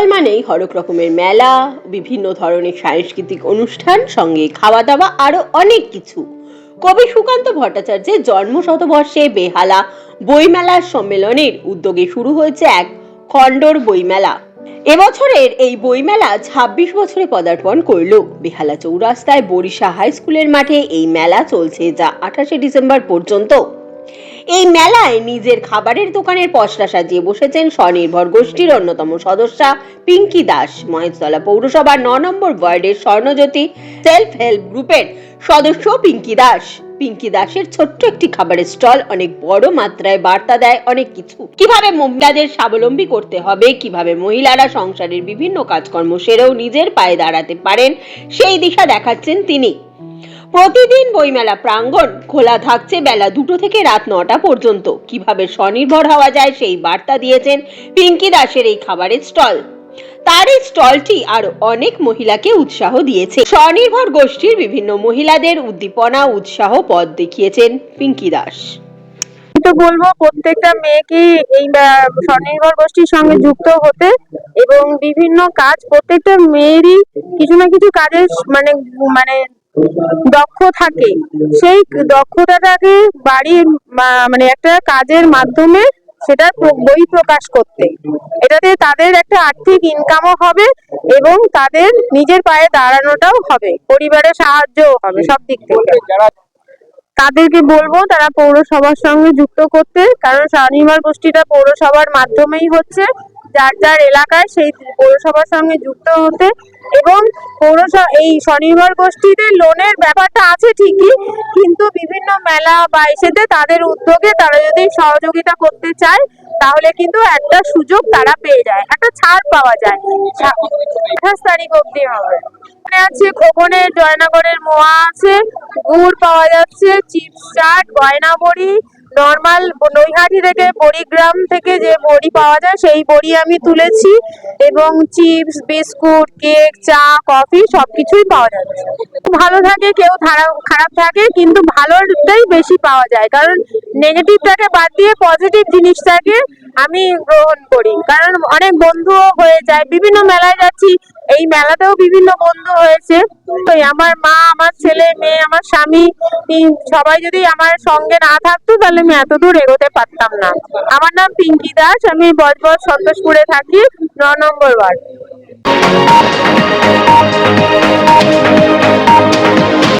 হরেক রকমের মেলা, বিভিন্ন ধরনের সাংস্কৃতিক অনুষ্ঠান, সঙ্গে খাওয়া দাওয়া আরও অনেক কিছু। কবি সুকান্ত ভট্টাচার্যের জন্ম শতবর্ষে বেহালা বইমেলা সম্মেলনের উদ্যোগে শুরু হয়েছে এক খণ্ডর বইমেলা। এবছরের এই বইমেলা ছাব্বিশ বছরে পদার্পণ করল। বেহালা চৌরাস্তায় বরিশা হাই স্কুলের মাঠে এই মেলা চলছে যা আঠাশে ডিসেম্বর পর্যন্ত। এই মেলায় নিজের খাবারের দোকানের পসরা সাজিয়ে বসেছেন স্বনির্ভর গোষ্ঠীর অন্যতম সদস্যা পিঙ্কি দাস। মহেশতলা পৌরসভার ন নম্বর ওয়ার্ডের স্বর্ণজ্যোতি সেলফ হেল্প গ্রুপের সদস্য পিঙ্কি দাস। পিঙ্কি দাসের ছোট্ট একটি খাবারের স্টল অনেক বড় মাত্রায় বার্তা দেয় অনেক কিছু। কীভাবে মহিলাদের স্বাবলম্বী করতে হবে, কীভাবে মহিলারা সংসারের বিভিন্ন কাজকর্ম সেরেও নিজের পায়ে দাঁড়াতে পারেন, সেই দিশা দেখাচ্ছেন তিনি। প্রতিদিন বইমেলা প্রাঙ্গণ খোলা থাকছে বেলা দুটো থেকে রাত নটা পর্যন্ত। কীভাবে স্বনির্ভর হওয়া যায় সেই বার্তা দিয়েছেন পিঙ্কি দাসের এই খাবারের স্টল। তার এই স্টলটি আরও অনেক মহিলাকে উৎসাহ দিয়েছে। স্বনির্ভর গোষ্ঠীর বিভিন্ন মহিলাদের উদ্দীপনা, উৎসাহ পথ দেখিয়েছেন পিঙ্কি দাস। তো বলব, প্রত্যেকটা মেয়েকে এই স্বনির্ভর গোষ্ঠীর সঙ্গে যুক্ত হতে এবং বিভিন্ন কাজ প্রত্যেকটা মেয়েরই কিছু না কিছু কাজের মানে মানে দক্ষ থাকে। সেই দক্ষতাটাকে বাড়ির মানে একটা কাজের মাধ্যমে সেটা বই প্রকাশ করতে। এটাতে তাদের একটা আর্থিক ইনকামও হবে এবং তাদের নিজের পায়ে দাঁড়ানোটাও হবে। পরিবারের সাহায্যও হবে সব দিক থেকে। তাদেরকে বলব তারা পৌরসভার সঙ্গে যুক্ত করতে কারণ স্বনির্ভর গোষ্ঠীটা পৌরসভার মাধ্যমেই হচ্ছে। যার যার এলাকায় সেই পৌরসভার সঙ্গে যুক্ত হতে এবং পৌরসভা এই স্বনির্ভর গোষ্ঠীতে লোনের ব্যাপারটা আছে ঠিকই, কিন্তু বিভিন্ন মেলা বা এসেতে তাদের উদ্যোগে তারা যদি সহযোগিতা করতে চায়, তাহলে কিন্তু একটা সুযোগ তারা পেয়ে যায়, একটা ছাড় পাওয়া যায়। আঠাশ তারিখ অবধি হবে। আছে খোকনের জয়নগরের মোয়া আছে, গুড় পাওয়া যাচ্ছে, চিপস চাট, গয়না বড়ি নর্মাল নৈহাটি থেকে বড়িগ্রাম থেকে যে বড়ি পাওয়া যায়, সেই বড়ি আমি তুলেছি এবং চিপস, বিস্কুট, কেক, চা, কফি সবকিছুই পাওয়া যাচ্ছে। ভালো থাকে, কেউ খারাপ থাকে, কিন্তু ভালোটাই বেশি পাওয়া যায়। কারণ নেগেটিভটাকে বাদ দিয়ে পজিটিভ জিনিসটাকে আমি গ্রহণ করি। কারণ অনেক বন্ধুও হয়ে যায়। বিভিন্ন মেলায় যাচ্ছি, এই মেলাতেও বিভিন্ন বন্ধু হয়েছে। তো আমার মা, আমার ছেলে, মেয়ে, আমার স্বামী সবাই যদি আমার সঙ্গে না থাকতো, তাহলে আমি এত দূর এগোতে পারতাম না। আমার নাম পিঙ্কি দাস, আমি বজবজ সন্তোষপুরে থাকি, ন নম্বর ওয়ার্ড।